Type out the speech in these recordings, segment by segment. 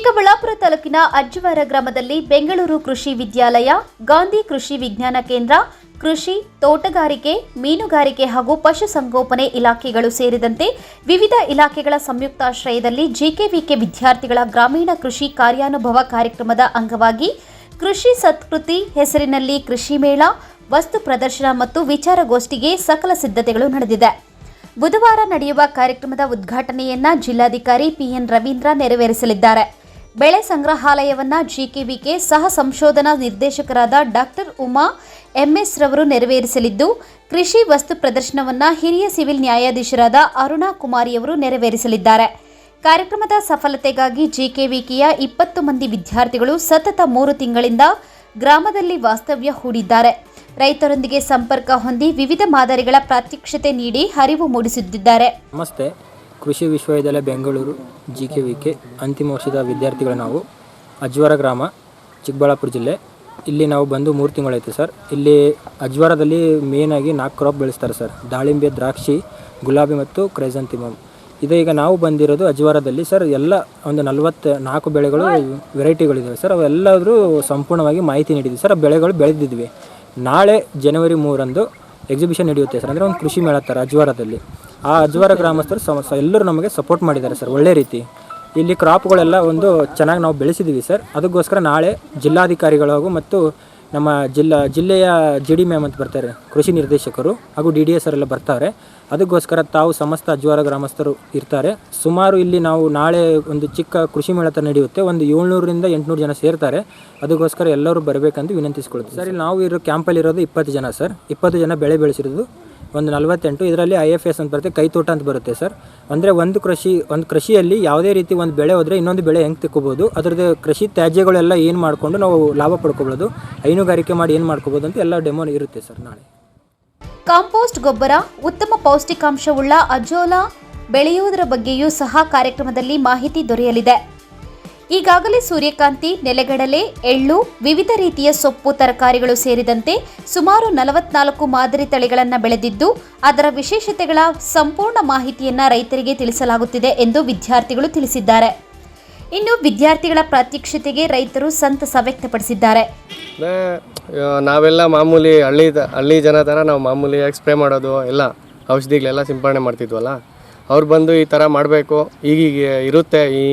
ಚಿಕ್ಕಬಳ್ಳಾಪುರ ತಾಲೂಕಿನ ಅಜ್ಜವಾರ ಗ್ರಾಮದಲ್ಲಿ ಬೆಂಗಳೂರು ಕೃಷಿ ವಿದ್ಯಾಲಯ, ಗಾಂಧಿ ಕೃಷಿ ವಿಜ್ಞಾನ ಕೇಂದ್ರ, ಕೃಷಿ, ತೋಟಗಾರಿಕೆ, ಮೀನುಗಾರಿಕೆ ಹಾಗೂ ಪಶುಸಂಗೋಪನೆ ಇಲಾಖೆಗಳು ಸೇರಿದಂತೆ ವಿವಿಧ ಇಲಾಖೆಗಳ ಸಂಯುಕ್ತಾಶ್ರಯದಲ್ಲಿ ಜಿಕೆವಿಕೆ ವಿದ್ಯಾರ್ಥಿಗಳ ಗ್ರಾಮೀಣ ಕೃಷಿ ಕಾರ್ಯಾನುಭವ ಕಾರ್ಯಕ್ರಮದ ಅಂಗವಾಗಿ ಕೃಷಿ ಸತ್ಕೃತಿ ಹೆಸರಿನಲ್ಲಿ ಕೃಷಿ ಮೇಳ, ವಸ್ತು ಪ್ರದರ್ಶನ ಮತ್ತು ವಿಚಾರಗೋಷ್ಠಿಗೆ ಸಕಲ ಸಿದ್ಧತೆಗಳು ನಡೆದಿದೆ. ಬುಧವಾರ ನಡೆಯುವ ಕಾರ್ಯಕ್ರಮದ ಉದ್ಘಾಟನೆಯನ್ನ ಜಿಲ್ಲಾಧಿಕಾರಿ ಪಿಎನ್ ರವೀಂದ್ರ ನೆರವೇರಿಸಲಿದ್ದಾರೆ. ಬೆಳೆ ಸಂಗ್ರಹಾಲಯವನ್ನ ಜಿಕೆವಿಕೆ ಸಹ ಸಂಶೋಧನಾ ನಿರ್ದೇಶಕರಾದ ಡಾಕ್ಟರ್ ಉಮಾ ಎಂಎಸ್ ರವರು ನೆರವೇರಿಸಲಿದ್ದು, ಕೃಷಿ ವಸ್ತು ಪ್ರದರ್ಶನವನ್ನ ಹಿರಿಯ ಸಿವಿಲ್ ನ್ಯಾಯಾಧೀಶರಾದ ಅರುಣಾ ಕುಮಾರಿಯವರು ನೆರವೇರಿಸಲಿದ್ದಾರೆ. ಕಾರ್ಯಕ್ರಮದ ಸಫಲತೆಗಾಗಿ ಜಿಕೆವಿಕೆಯ ಇಪ್ಪತ್ತು ಮಂದಿ ವಿದ್ಯಾರ್ಥಿಗಳು ಸತತ ಮೂರು ತಿಂಗಳಿಂದ ಗ್ರಾಮದಲ್ಲಿ ವಾಸ್ತವ್ಯ ಹೂಡಿದ್ದಾರೆ. ರೈತರೊಂದಿಗೆ ಸಂಪರ್ಕ ಹೊಂದಿ ವಿವಿಧ ಮಾದರಿಗಳ ಪ್ರಾತ್ಯಕ್ಷತೆ ನೀಡಿ ಅರಿವು ಮೂಡಿಸುತ್ತಿದ್ದಾರೆ. ನಮಸ್ತೆ. ಕೃಷಿ ವಿಶ್ವವಿದ್ಯಾಲಯ Bengaluru G K V K ಅಂತಿಮ ವರ್ಷದ ವಿದ್ಯಾರ್ಥಿಗಳು ನಾವು. ಅಜ್ವಾರ ಗ್ರಾಮ, ಚಿಕ್ಕಬಳ್ಳಾಪುರ ಜಿಲ್ಲೆ. ಇಲ್ಲಿ ನಾವು ಬಂದು ಮೂರು ತಿಂಗಳಾಯಿತು ಸರ್. ಇಲ್ಲಿ ಅಜ್ವರದಲ್ಲಿ ಮೇನ್ ಆಗಿ ನಾಲ್ಕು ಕ್ರಾಪ್ ಬೆಳೆಸ್ತಾರೆ ಸರ್. ದಾಳಿಂಬೆ, ದ್ರಾಕ್ಷಿ, ಗುಲಾಬಿ ಮತ್ತು ಕ್ರೈಸಂತಿಮಮ್ ಇದು ಈಗ ನಾವು ಬಂದಿರೋದು ಅಜ್ವರದಲ್ಲಿ ಸರ್. ಎಲ್ಲ ಒಂದು ನಲವತ್ತು ನಾಲ್ಕು ಬೆಳೆಗಳು ವೆರೈಟಿಗಳಿದ್ದಾವೆ ಸರ್. ಅವೆಲ್ಲಾದರೂ ಸಂಪೂರ್ಣವಾಗಿ ಮಾಹಿತಿ ನೀಡಿದ್ವಿ ಸರ್. ಬೆಳೆಗಳು ಬೆಳೆದಿದ್ವಿ. ನಾಳೆ ಜನವರಿ ಮೂರಂದು ಎಕ್ಸಿಬಿಷನ್ ನಡೆಯುತ್ತೆ ಸರ್. ಅಂದರೆ ಒಂದು ಕೃಷಿ ಮೇಳ ಥರ ಅಜ್ವಾರದಲ್ಲಿ. ಆ ಅಜ್ವಾರ ಗ್ರಾಮಸ್ಥರು ಎಲ್ಲರೂ ನಮಗೆ ಸಪೋರ್ಟ್ ಮಾಡಿದ್ದಾರೆ ಸರ್, ಒಳ್ಳೆ ರೀತಿ. ಇಲ್ಲಿ ಕ್ರಾಪ್ಗಳೆಲ್ಲ ಒಂದು ಚೆನ್ನಾಗಿ ನಾವು ಬೆಳೆಸಿದ್ದೀವಿ ಸರ್. ಅದಕ್ಕೋಸ್ಕರ ನಾಳೆ ಜಿಲ್ಲಾಧಿಕಾರಿಗಳು ಮತ್ತು ನಮ್ಮ ಜಿಲ್ಲಾ, ಜಿಲ್ಲೆಯ ಜಿ ಡಿ ಮ್ಯಾಮ್ ಅಂತ ಬರ್ತಾರೆ, ಕೃಷಿ ನಿರ್ದೇಶಕರು ಹಾಗೂ ಡಿ ಡಿ ಎಸ್ ಅವರೆಲ್ಲ ಬರ್ತಾರೆ. ಅದಕ್ಕೋಸ್ಕರ ತಾವು ಸಮಸ್ತ ಅಜ್ವಾರ ಗ್ರಾಮಸ್ಥರು ಇರ್ತಾರೆ. ಸುಮಾರು ಇಲ್ಲಿ ನಾವು ನಾಳೆ ಒಂದು ಚಿಕ್ಕ ಕೃಷಿ ಮೇಳ ನಡೆಯುತ್ತೆ. ಒಂದು ಏಳ್ನೂರರಿಂದ ಎಂಟುನೂರು ಜನ ಸೇರ್ತಾರೆ. ಅದಕ್ಕೋಸ್ಕರ ಎಲ್ಲರೂ ಬರಬೇಕಂತ ವಿನಂತಿಸ್ಕೊಳ್ತೀವಿ ಸರ್. ಇಲ್ಲಿ ನಾವು ಇರೋ ಕ್ಯಾಂಪಲ್ಲಿರೋದು ಇಪ್ಪತ್ತು ಜನ ಸರ್. ಇಪ್ಪತ್ತು ಜನ ಬೆಳೆ ಬೆಳೆಸಿರೋದು ಒಂದು ನಲವತ್ತೆಂಟು, ಇದರಲ್ಲಿ ಐ ಎಫ್ ಎಸ್ ಅಂತ ಬರುತ್ತೆ, ಕೈತೋಟ ಅಂತ ಬರುತ್ತೆ ಸರ್. ಅಂದರೆ ಒಂದು ಕೃಷಿ, ಒಂದು ಕೃಷಿಯಲ್ಲಿ ಯಾವುದೇ ರೀತಿ ಒಂದು ಬೆಳೆ ಹೋದರೆ ಇನ್ನೊಂದು ಬೆಳೆ ಹೆಂಗೆ ತಿಕ್ಕೋಬೋದು, ಅದರದ್ದು ಕೃಷಿ ತ್ಯಾಜ್ಯಗಳೆಲ್ಲ ಏನು ಮಾಡಿಕೊಂಡು ನಾವು ಲಾಭ ಪಡ್ಕೋಬೋದು, ಹೈನುಗಾರಿಕೆ ಮಾಡಿ ಏನು ಮಾಡ್ಕೋಬೋದು ಅಂತ ಎಲ್ಲ ಡೆಮೋ ಇರುತ್ತೆ ಸರ್ ನಾಳೆ. ಕಾಂಪೋಸ್ಟ್ ಗೊಬ್ಬರ, ಉತ್ತಮ ಪೌಷ್ಟಿಕಾಂಶವುಳ್ಳ ಅಜೋಲಾ ಬೆಳೆಯುವುದರ ಬಗ್ಗೆಯೂ ಸಹ ಕಾರ್ಯಕ್ರಮದಲ್ಲಿ ಮಾಹಿತಿ ದೊರೆಯಲಿದೆ. ಈಗಾಗಲೇ ಸೂರ್ಯಕಾಂತಿ, ನೆಲೆಗಡಲೆ, ಎಳ್ಳು, ವಿವಿಧ ರೀತಿಯ ಸೊಪ್ಪು, ತರಕಾರಿಗಳು ಸೇರಿದಂತೆ ಸುಮಾರು ನಲವತ್ನಾಲ್ಕು ಮಾದರಿ ತಳಿಗಳನ್ನು ಬೆಳೆದಿದ್ದು, ಅದರ ವಿಶೇಷತೆಗಳ ಸಂಪೂರ್ಣ ಮಾಹಿತಿಯನ್ನು ರೈತರಿಗೆ ತಿಳಿಸಲಾಗುತ್ತಿದೆ ಎಂದು ವಿದ್ಯಾರ್ಥಿಗಳು ತಿಳಿಸಿದ್ದಾರೆ. ಇನ್ನು ವಿದ್ಯಾರ್ಥಿಗಳ ಪ್ರಾತ್ಯಕ್ಷತೆಗೆ ರೈತರು ಸಂತಸ ವ್ಯಕ್ತಪಡಿಸಿದ್ದಾರೆ. ನಾವೆಲ್ಲ ಮಾಮೂಲಿ ಹಳ್ಳಿ ಹಳ್ಳಿ ಜನ ಥರ ನಾವು ಮಾಮೂಲಿಯಾಗಿ ಸ್ಪ್ರೇ ಮಾಡೋದು, ಎಲ್ಲ ಔಷಧಿಗಳೆಲ್ಲ ಸಿಂಪಡಣೆ ಮಾಡ್ತಿದ್ವಲ್ಲ, ಅವ್ರು ಬಂದು ಈ ಥರ ಮಾಡಬೇಕು, ಈಗೀಗ ಇರುತ್ತೆ ಈ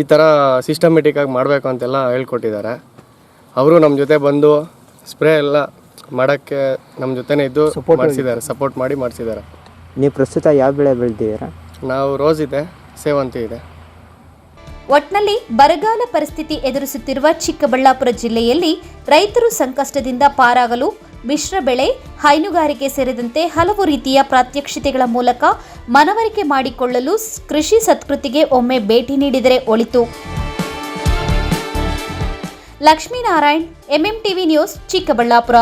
ಈ ಥರ ಸಿಸ್ಟಮೆಟಿಕ್ಕಾಗಿ ಮಾಡಬೇಕು ಅಂತೆಲ್ಲ ಹೇಳ್ಕೊಟ್ಟಿದ್ದಾರೆ. ಅವರು ನಮ್ಮ ಜೊತೆ ಬಂದು ಸ್ಪ್ರೇ ಎಲ್ಲ ಮಾಡೋಕ್ಕೆ ನಮ್ಮ ಜೊತೆನೇ ಇದ್ದು ಮಾಡಿಸಿದ್ದಾರೆ ಸಪೋರ್ಟ್ ಮಾಡಿ ಮಾಡಿಸಿದ್ದಾರೆ. ನೀವು ಪ್ರಸ್ತುತ ಯಾವ ಬೆಳೆ ಬೆಳೆದಿದ್ದೀರಾ? ನಾವು ರೋಸ್ ಇದೆ ಸೇವಂತಿ ಇದೆ. ಒಟ್ನಲ್ಲಿ ಬರಗಾಲ ಪರಿಸ್ಥಿತಿ ಎದುರಿಸುತ್ತಿರುವ ಚಿಕ್ಕಬಳ್ಳಾಪುರ ಜಿಲ್ಲೆಯಲ್ಲಿ ರೈತರು ಸಂಕಷ್ಟದಿಂದ ಪಾರಾಗಲು ಮಿಶ್ರ ಬೆಳೆ, ಹೈನುಗಾರಿಕೆ ಸೇರಿದಂತೆ ಹಲವು ರೀತಿಯ ಪ್ರಾತ್ಯಕ್ಷಿತೆಗಳ ಮೂಲಕ ಮನವರಿಕೆ ಮಾಡಿಕೊಳ್ಳಲು ಕೃಷಿ ಸತ್ಕೃತಿಗೆ ಒಮ್ಮೆ ಭೇಟಿ ನೀಡಿದರೆ ಒಳಿತು. Lakshminarayan MMTV news Chikkaballapura.